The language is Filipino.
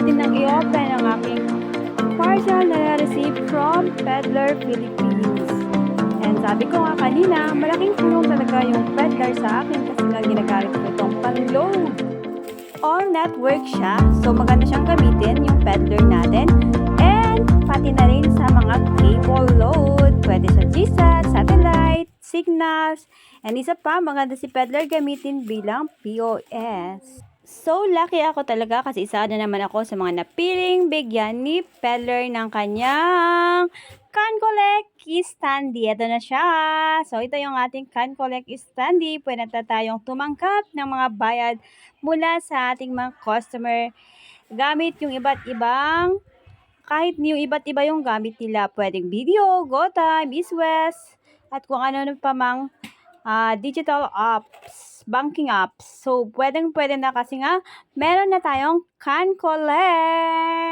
atin nang i-open ang aking parcel na na-receive from Peddler Philippines. And sabi ko nga kanina, malaking tulong talaga yung Peddler sa akin kasi nga ginagamit ko itong pang-load. All network siya, so maganda siyang gamitin yung Peddler natin. And pati na rin sa mga cable load, pwede sa GSAT, satellite, signals, and isa pa maganda si Peddler gamitin bilang POS. So, lucky ako talaga kasi isa na naman ako sa mga napiling bigyan ni Peddler ng kanyang Can Collect Standy. Ito na siya. So, ito yung ating Can Collect Standy. Pwede na tayong tumangkap ng mga bayad mula sa ating mga customer gamit yung iba't ibang kahit yung iba't iba yung gamit nila. Pwedeng video, GoTime, EastWest, at kung ano pa mang ah, digital apps, banking apps. So, pwedeng pwede na kasi nga, meron na tayong can collect.